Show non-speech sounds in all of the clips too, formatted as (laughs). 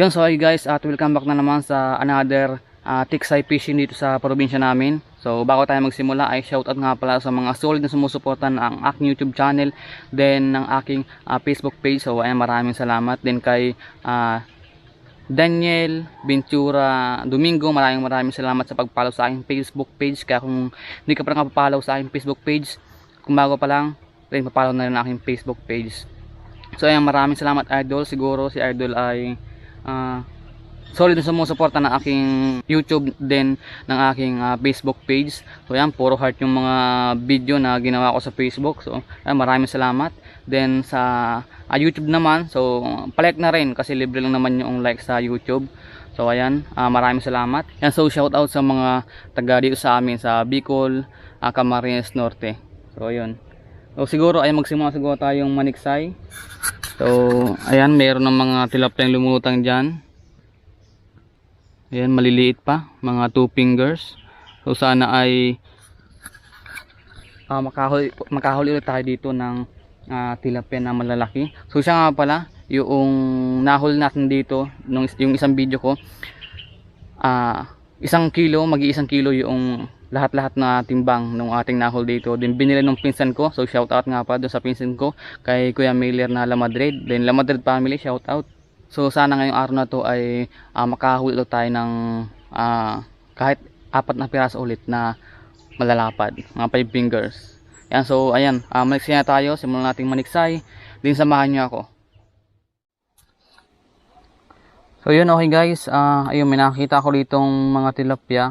Yun, so hi guys, at welcome back na naman sa another uh, Tiksay Fishing dito sa probinsya namin. So bago tayo magsimula ay shoutout nga pala sa mga solid na sumusuporta ng aking YouTube channel, then ng aking ah, Facebook page. So ayan, maraming salamat. Then kay ah, Daniel Ventura Domingo, maraming maraming salamat sa pag-follow sa aking Facebook page. Kaya kung hindi ka pa nakapapollow sa aking Facebook page, kung bago pa lang, then papollow na rin ang aking Facebook page. So ayan, maraming salamat idol. Siguro si idol ay ah, solid na sumusuporta ng aking YouTube din ng aking ah, Facebook page. So ayan, puro heart yung mga video na ginawa ko sa Facebook. So ayan, maraming salamat. Then sa ah, YouTube naman, so palike na rin kasi libre lang naman yung like sa YouTube. So ayan, ah, maraming salamat. Yan, so shout out sa mga taga dito sa amin sa Bicol, ah, Camarines Norte. So ayun. So siguro ay magsimula siguro tayong maniksay. So ayan, mayroon ng mga tilapiyang lumutang diyan. Ayan, maliliit pa. Mga two fingers. So, sana ay ah, makahuli, makahuli ulit tayo dito ng ah, tilapia na malalaki. So, siya nga pala, yung nahuli natin dito, nung, yung isang video ko, ah, isang kilo, mag-iisang kilo yung lahat-lahat na timbang nung ating nahol dito. Then binili nung pinsan ko. So shout out nga pa doon sa pinsan ko kay Kuya Miller na La Madrid. Then La Madrid family shout out. So sana ngayong araw na to ay ah, makahuli ulit tayo ng ah, kahit apat na piraso ulit na malalapad, mga 5 fingers. Yan, so ayan, uh, maniksay na tayo, simulan nating maniksay. Din samahan niyo ako. So yun okay guys, ah ayun may nakita ko ditong mga tilapia.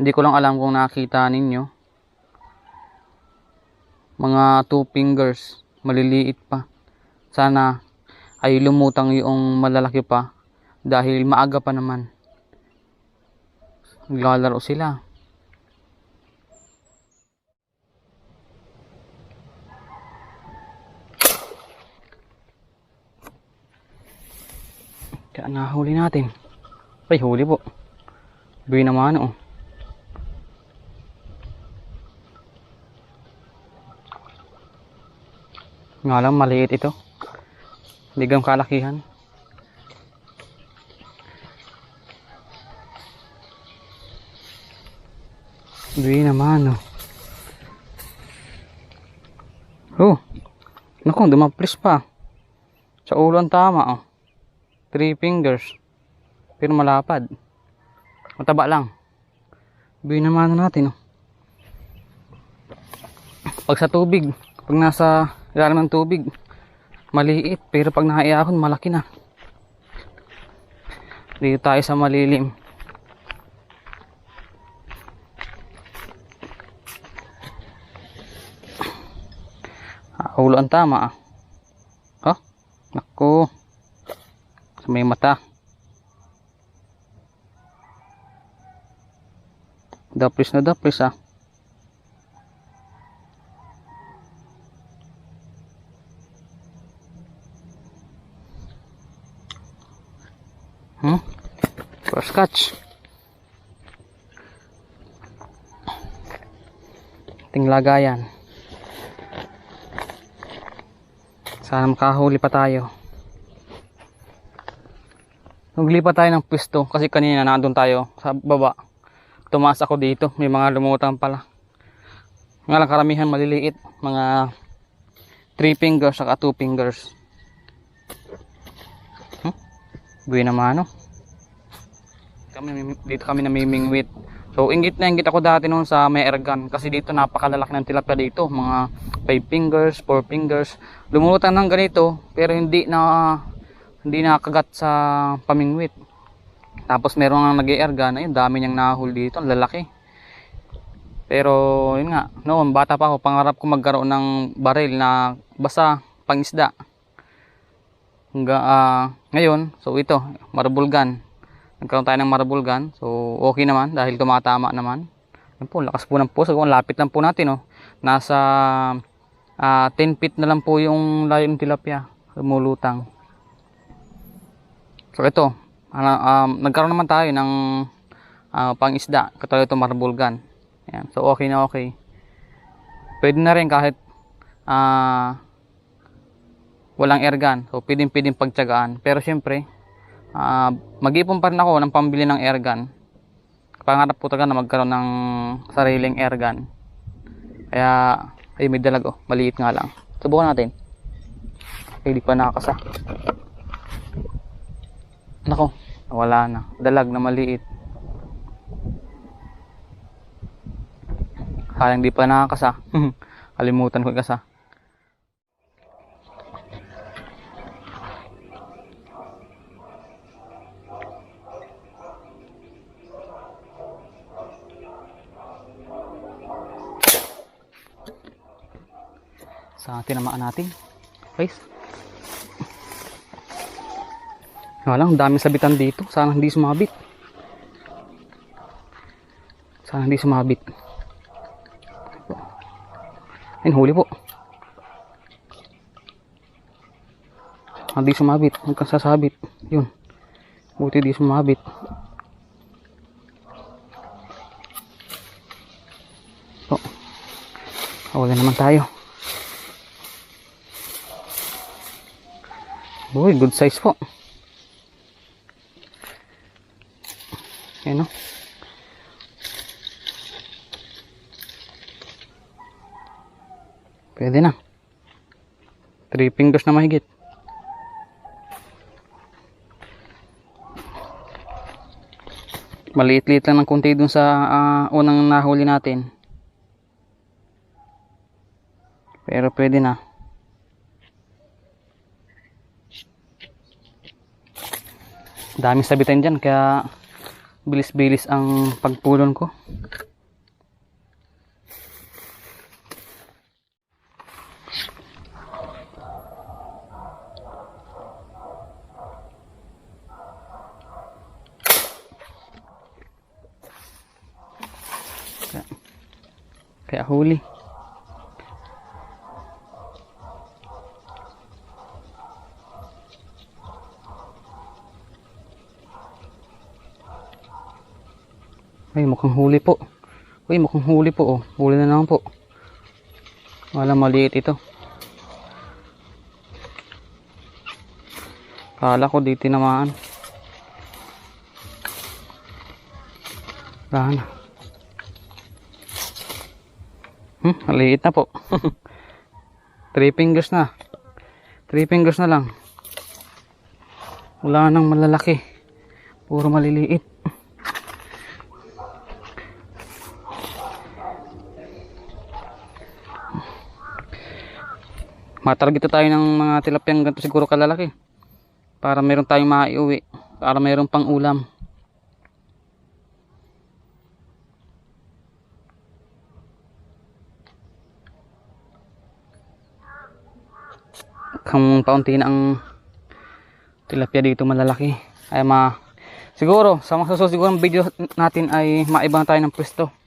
Hindi ko lang alam kung nakita ninyo. Mga 2 fingers, maliliit pa. Sana ay lumutang yung malalaki pa dahil maaga pa naman. Naglalaro sila. Kaya nahuli natin. Ay, huli po. Buwi naman oh. Nga lang, maliit ito. Hindi ganun kalakihan. Buwi naman oh. Oh. Naku, dumaplis pa. Sa ulo tama oh. Three fingers. Pero malapad. Mataba lang. Buwi naman natin oh. Pag sa tubig, pag nasa ilalim ng tubig, maliit. Pero pag nakaiyakon, malaki na. Dito tayo sa malilim. Ah, ulo ang tama ah. Oh, naku. Sa may mata. Dapris na dapris ah. Hmm? First catch. Ting lagayan. Sana makahuli pa tayo. Naglipat tayo ng pwesto kasi kanina nandun tayo sa baba. Tumaas ako dito. May mga lumutang pala. Nga lang karamihan maliliit. Mga 3 fingers saka 2 fingers. Buwi naman ano. Kami, dito kami namimingwit. So, inggit na inggit ako dati noon sa may ergan. Kasi dito napakalalaki ng tilapia dito. Mga 5 fingers, 4 fingers. Lumutang ng ganito. Pero hindi na hindi nakagat sa pamingwit. Tapos meron nga nag-ergan. Ayun, dami niyang nahul dito. Ang lalaki. Pero, yun nga. Noon, bata pa ako. Pangarap ko magkaroon ng baril na basta pangisda. Hanggang, ah, ngayon, so ito, marble gun. Nagkaroon tayo ng marble gun. So, okay naman dahil tumatama naman. Yan po, lakas po ng puso. Lapit lang po natin, oh. Nasa ah, 10 feet na lang po yung layo ng tilapia. Lumulutang. So, ito. ano, um, nagkaroon naman tayo ng ah, pang-isda. Katulad ito, marble gun. Yan. So, okay na okay. Pwede na rin kahit ah walang airgun. So, pwedeng pwedeng pagtsagaan. Pero syempre, Ah, mag-ipon pa rin ako ng pambili ng airgun. Pangarap po talaga na magkaroon ng sariling airgun. Kaya, ay may dalag oh, maliit nga lang. Subukan natin. Ay, di pa nakakasa. Nako, wala na. Dalag na maliit. Sayang di pa nakakasa. (laughs) Kalimutan ko ikasa. Sa tinamaan natin. Guys. Nga lang dami sabitan dito. Sana hindi sumabit. Sana hindi sumabit. Ayun huli po. Hindi sumabit. Huwag kang sasabit yun. Buti di sumabit. Po wala naman tayo Uy, good size po. Ayan o. Pwede na. Three fingers na mahigit. Maliit-liit lang ng konti dun sa ah, unang nahuli natin. Pero pwede na. Daming sabitan dyan kaya bilis-bilis ang pagpulon ko. Kaya, kaya huli Ay, mukhang huli po. Uy, mukhang huli po. Oh. Huli na naman po. Wala maliit ito. Kala ko di tinamaan. Wala na. Hmm, maliit na po. (laughs) Three fingers na. Three fingers na lang. Wala nang malalaki. Puro maliliit. Matarget tayo ng mga tilapyang ganito siguro kalalaki. Para meron tayong maiuwi. Para meron pang ulam. Kung paunti na ang tilapia dito malalaki. Ay ma siguro sa mga susunod siguro ng video natin ay maibang tayo ng pwesto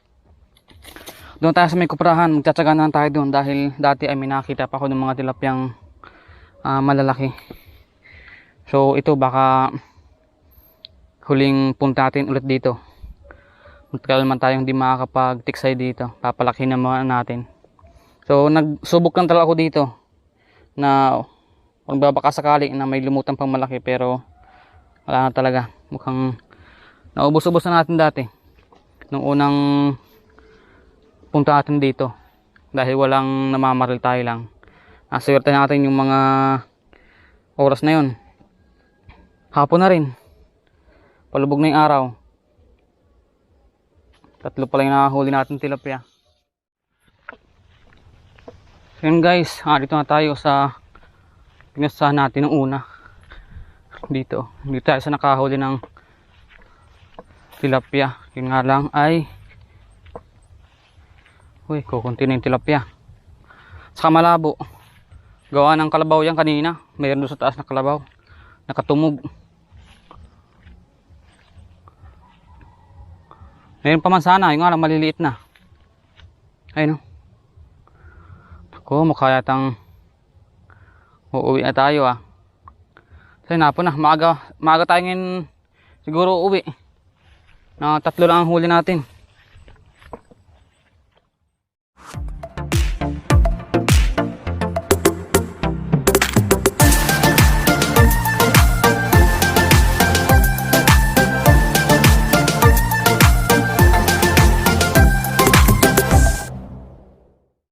doon tayo sa may kuprahan, magtsatsaga na tayo doon dahil dati ay may nakita pa ako ng mga tilapyang ah, malalaki. So ito baka huling punta natin ulit dito. Matagal man tayong hindi makakapag-tiksay dito. Papalaki naman natin. So nagsubok lang talaga ako dito na kung baka sakali na may lumutang pang malaki pero wala na talaga. Mukhang naubos-ubos na natin dati. Nung unang punta natin dito. Dahil walang namamaril tayo lang. Naswerte natin yung mga oras na yun. Hapon na rin. Palubog na yung araw. Tatlo pala yung nakahuli natin tilapia. So yun guys ah, dito na tayo sa pinusahan natin ng una. Dito. Dito tayo sa nakahuli ng tilapia. Yun nga lang ay Uy, kukunti na yung tilapia. Saka malabo. Gawa ng kalabaw yan kanina. Mayroon doon sa taas na kalabaw. Nakatumog. Mayroon pa man sana. Yung nga lang maliliit na. Ayun o. Ako, mukha yatang uuwi na tayo ah. Kasi na po na. Maaga, maaga tayo ngayon siguro uuwi. Na tatlo lang ang huli natin.